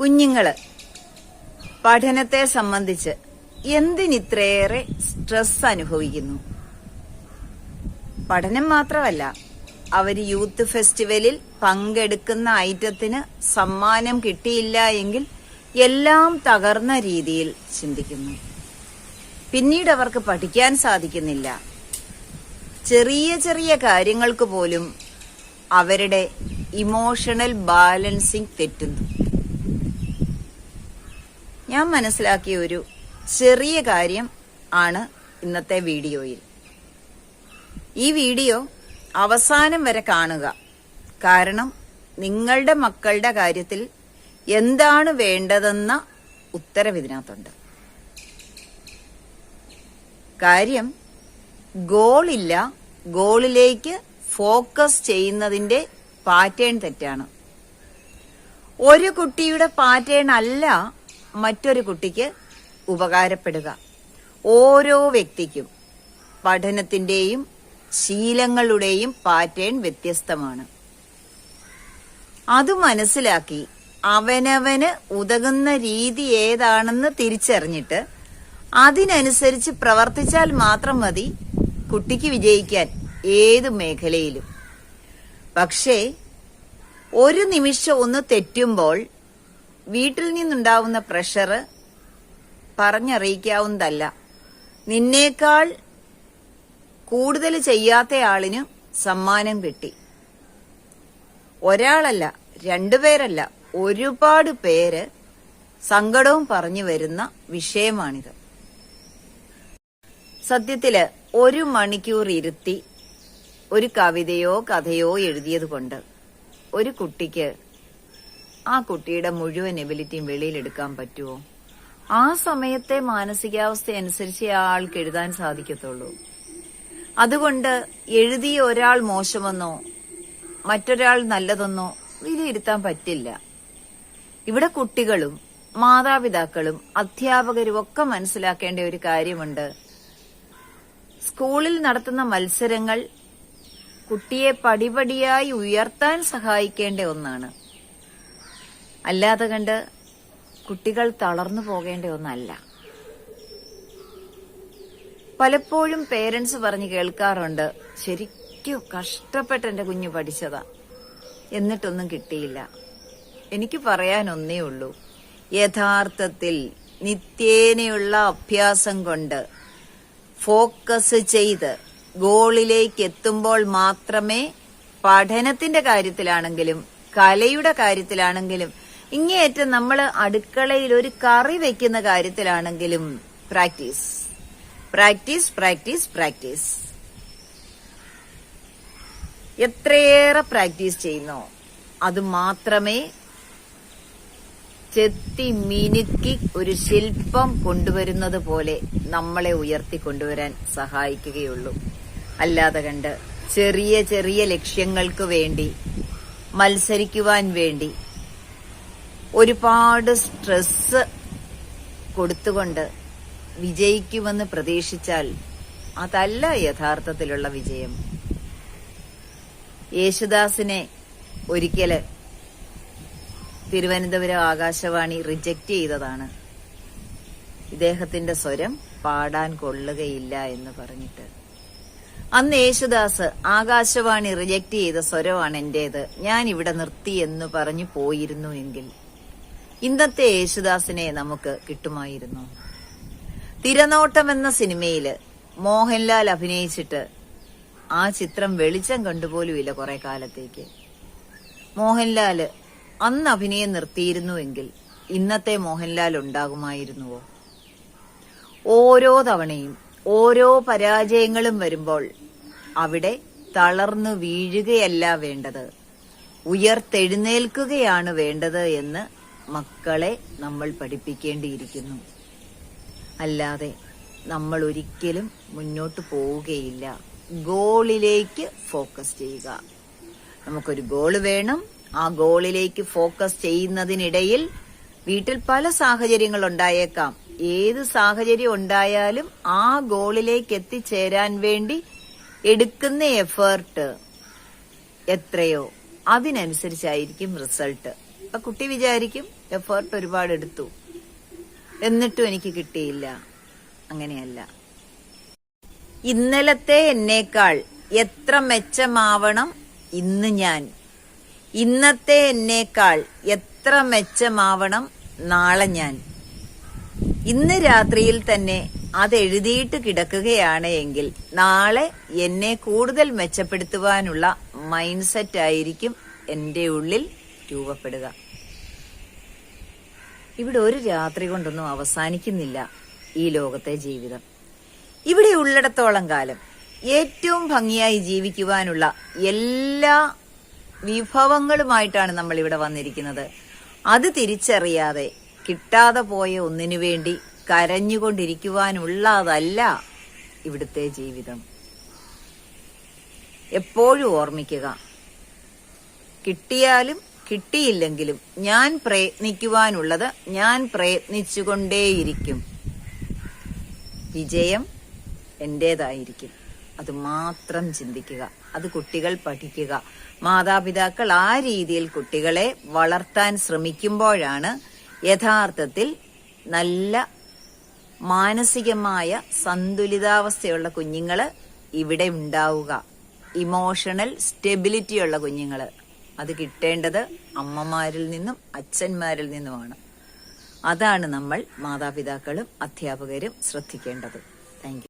കുഞ്ഞുങ്ങൾ. പഠനത്തെ സംബന്ധിച്ച് എന്തിനിത്രയേറെ സ്ട്രെസ് അനുഭവിക്കുന്നു? പഠനം മാത്രമല്ല അവർ യൂത്ത് ഫെസ്റ്റിവലിൽ പങ്കെടുക്കുന്ന ഐറ്റത്തിന് സമ്മാനം കിട്ടിയില്ല എങ്കിൽ എല്ലാം തകർന്ന രീതിയിൽ ചിന്തിക്കുന്നു. പിന്നീട് അവർക്ക് പഠിക്കാൻ സാധിക്കുന്നില്ല. ചെറിയ ചെറിയ കാര്യങ്ങൾക്ക് പോലും അവരുടെ ഇമോഷണൽ ബാലൻസിങ് തെറ്റുന്നു. ഞാൻ മനസ്സിലാക്കിയ ഒരു ചെറിയ കാര്യം ആണ് ഇന്നത്തെ വീഡിയോയിൽ. ഈ വീഡിയോ അവസാനം വരെ കാണുക. കാരണം നിങ്ങളുടെ മക്കളുടെ കാര്യത്തിൽ എന്താണ് വേണ്ടതെന്ന ഉത്തരം ഇതിനകത്തുണ്ട്. കാര്യം ഗോളില്ല ഗോളിലേക്ക് ഫോക്കസ് ചെയ്യുന്നതിന്റെ പാറ്റേൺ തെറ്റാണ്. ഒരു കുട്ടിയുടെ പാറ്റേൺ അല്ല മറ്റൊരു കുട്ടിക്ക് ഉപകാരപ്പെടുക. ഓരോ വ്യക്തിക്കും പഠനത്തിന്റെയും ശീലങ്ങളുടെയും പാറ്റേൺ വ്യത്യസ്തമാണ്. അത് മനസ്സിലാക്കി അവനവന് ഉതകുന്ന രീതി ഏതാണെന്ന് തിരിച്ചറിഞ്ഞിട്ട് അതിനനുസരിച്ച് പ്രവർത്തിച്ചാൽ മാത്രം മതി കുട്ടിക്ക് വിജയിക്കാൻ ഏത് മേഖലയിലും. പക്ഷേ ഒരു നിമിഷം ഒന്ന് തെറ്റുമ്പോൾ വീട്ടിൽ നിന്നുണ്ടാവുന്ന പ്രഷർ പറഞ്ഞറിയിക്കാവുന്നതല്ല. നിന്നേക്കാൾ കൂടുതൽ ചെയ്യാത്ത ആളിന് സമ്മാനം കിട്ടി. ഒരാളല്ല രണ്ടുപേരല്ല ഒരുപാട് പേര് സങ്കടവും പറഞ്ഞു വരുന്ന വിഷയമാണിത്. സത്യത്തിൽ ഒരു മണിക്കൂർ ഇരുത്തി ഒരു കവിതയോ കഥയോ എഴുതിയത് കൊണ്ട് ഒരു കുട്ടിക്ക് ആ കുട്ടിയുടെ മുഴുവൻ എബിലിറ്റിയും വെളിയിലെടുക്കാൻ പറ്റുമോ ആ സമയത്തെ മാനസികാവസ്ഥ അനുസരിച്ച് ആൾക്ക് എഴുതാൻ സാധിക്കത്തുള്ളൂ. അതുകൊണ്ട് എഴുതിയ ഒരാൾ മോശമെന്നോ മറ്റൊരാൾ നല്ലതെന്നോ വിലയിരുത്താൻ പറ്റില്ല. ഇവിടെ കുട്ടികളും മാതാപിതാക്കളും അധ്യാപകരും ഒക്കെ മനസ്സിലാക്കേണ്ട ഒരു കാര്യമുണ്ട്. സ്കൂളിൽ നടത്തുന്ന മത്സരങ്ങൾ കുട്ടിയെ പടിപടിയായി ഉയർത്താൻ സഹായിക്കേണ്ട ഒന്നാണ്. അല്ലാതെ കണ്ട് കുട്ടികൾ തളർന്നു പോകേണ്ട ഒന്നല്ല. പലപ്പോഴും പേരൻസ് പറഞ്ഞ് കേൾക്കാറുണ്ട് ശരിക്കും കഷ്ടപ്പെട്ട് എന്റെ കുഞ്ഞു പഠിച്ചതാ. എന്നിട്ടൊന്നും കിട്ടിയില്ല. എനിക്ക് പറയാൻ ഒന്നേ ഉള്ളൂ. യഥാർത്ഥത്തിൽ നിത്യേനയുള്ള അഭ്യാസം കൊണ്ട് ഫോക്കസ് ചെയ്ത് ഗോളിലേക്ക് എത്തുമ്പോൾ മാത്രമേ പഠനത്തിന്റെ കാര്യത്തിലാണെങ്കിലും കലയുടെ കാര്യത്തിലാണെങ്കിലും ഇങ്ങേയറ്റം നമ്മൾ അടുക്കളയിൽ ഒരു കറി വെക്കുന്ന കാര്യത്തിലാണെങ്കിലും practice. Practice practice practice. എത്രയേറെ practice ചെയ്യുന്നോ? അത് മാത്രമേ ചെത്തി മിനുക്കി ഒരു ശില്പം കൊണ്ടുവരുന്നത് പോലെ നമ്മളെ ഉയർത്തി കൊണ്ടുവരാൻ സഹായിക്കുകയുള്ളൂ. അല്ലാതെ കണ്ട് ചെറിയ ചെറിയ ലക്ഷ്യങ്ങൾക്ക് വേണ്ടി മത്സരിക്കുവാൻ വേണ്ടി ഒരുപാട് സ്ട്രെസ് കൊടുത്തുകൊണ്ട് വിജയിക്കുമെന്ന് പ്രതീക്ഷിച്ചാൽ അതല്ല യഥാർത്ഥത്തിലുള്ള വിജയം. യേശുദാസിനെ ഒരിക്കൽ തിരുവനന്തപുരം ആകാശവാണി റിജക്റ്റ് ചെയ്തതാണ്. ഇദ്ദേഹത്തിന്റെ സ്വരം പാടാൻ കൊള്ളുകയില്ല എന്ന് പറഞ്ഞിട്ട്. അന്ന് യേശുദാസ് ആകാശവാണി റിജക്റ്റ് ചെയ്ത സ്വരമാണ് എന്റേത്. ഞാൻ ഇവിടെ നിർത്തി എന്ന് പറഞ്ഞു പോയിരുന്നു എങ്കിൽ. ഇന്നത്തെ യേശുദാസിനെ നമുക്ക് കിട്ടുമായിരുന്നു. തിരനോട്ടം എന്ന സിനിമയിൽ മോഹൻലാൽ അഭിനയിച്ചിട്ട് ആ ചിത്രം വെളിച്ചം കണ്ടുപോലുമില്ല കുറെ കാലത്തേക്ക്. മോഹൻലാൽ അന്ന് അഭിനയം നിർത്തിയിരുന്നുവെങ്കിൽ ഇന്നത്തെ മോഹൻലാൽ ഉണ്ടാകുമായിരുന്നുവോ? ഓരോ തവണയും ഓരോ പരാജയങ്ങളും വരുമ്പോൾ അവിടെ തളർന്നു വീഴുകയല്ല വേണ്ടത്. ഉയർത്തെഴുന്നേൽക്കുകയാണ് വേണ്ടത് എന്ന് മക്കളെ നമ്മൾ പഠിപ്പിക്കേണ്ടിയിരിക്കുന്നു. അല്ലാതെ നമ്മൾ ഒരിക്കലും മുന്നോട്ട് പോവുകയില്ല. ഗോളിലേക്ക് ഫോക്കസ് ചെയ്യുക. നമുക്കൊരു ഗോൾ വേണം. ആ ഗോളിലേക്ക് ഫോക്കസ് ചെയ്യുന്നതിനിടയിൽ വീട്ടിൽ പല സാഹചര്യങ്ങൾ ഉണ്ടായേക്കാം. ഏത് സാഹചര്യം ഉണ്ടായാലും ആ ഗോളിലേക്ക് എത്തിച്ചേരാൻ വേണ്ടി എടുക്കുന്ന എഫേർട്ട് എത്രയോ. അതിനനുസരിച്ചായിരിക്കും റിസൾട്ട്. ആ കുട്ടി വിചാരിക്കും എഫേർട്ട് ഒരുപാട് എടുത്തു. എന്നിട്ടും എനിക്ക് കിട്ടിയില്ല. അങ്ങനെയല്ല. ഇന്നലത്തെ എന്നേക്കാൾ എത്ര മെച്ചമാവണം ഇന്ന് ഞാൻ. ഇന്നത്തെ എന്നേക്കാൾ എത്ര മെച്ചമാവണം നാളെ ഞാൻ. ഇന്ന് രാത്രിയിൽ തന്നെ അതെഴുതിയിട്ട് കിടക്കുകയാണ് എങ്കിൽ നാളെ എന്നെ കൂടുതൽ മെച്ചപ്പെടുത്തുവാനുള്ള മൈൻഡ് സെറ്റ് ആയിരിക്കും എന്റെ ഉള്ളിൽ രൂപപ്പെടുക. ഇവിടെ ഒരു രാത്രി കൊണ്ടൊന്നും അവസാനിക്കുന്നില്ല ഈ ലോകത്തെ ജീവിതം. ഇവിടെ ഉള്ളിടത്തോളം കാലം ഏറ്റവും ഭംഗിയായി ജീവിക്കുവാനുള്ള എല്ലാ വിഭവങ്ങളുമായിട്ടാണ് നമ്മൾ ഇവിടെ വന്നിരിക്കുന്നത്. അത് തിരിച്ചറിയാതെ കിട്ടാതെ പോയ ഒന്നിനു വേണ്ടി കരഞ്ഞുകൊണ്ടിരിക്കുവാനുള്ളതല്ല ഇവിടുത്തെ ജീവിതം. എപ്പോഴും ഓർമ്മിക്കുക. കിട്ടിയാലും കിട്ടിയില്ലെങ്കിലും ഞാൻ പ്രയത്നിക്കുവാനുള്ളത് ഞാൻ പ്രയത്നിച്ചുകൊണ്ടേയിരിക്കും. വിജയം എന്റേതായിരിക്കും. അത് മാത്രം ചിന്തിക്കുക. അത് കുട്ടികൾ പഠിക്കുക. മാതാപിതാക്കൾ ആ രീതിയിൽ കുട്ടികളെ വളർത്താൻ ശ്രമിക്കുമ്പോഴാണ് യഥാർത്ഥത്തിൽ നല്ല മാനസികമായ സന്തുലിതാവസ്ഥയുള്ള കുഞ്ഞുങ്ങൾ ഇവിടെ ഉണ്ടാവുക. ഇമോഷണൽ സ്റ്റെബിലിറ്റിയുള്ള കുഞ്ഞുങ്ങൾ. അത് കിട്ടേണ്ടത് അമ്മമാരിൽ നിന്നും അച്ഛന്മാരിൽ നിന്നുമാണ്. അതാണ് നമ്മൾ മാതാപിതാക്കളും അധ്യാപകരും ശ്രദ്ധിക്കേണ്ടത്. താങ്ക്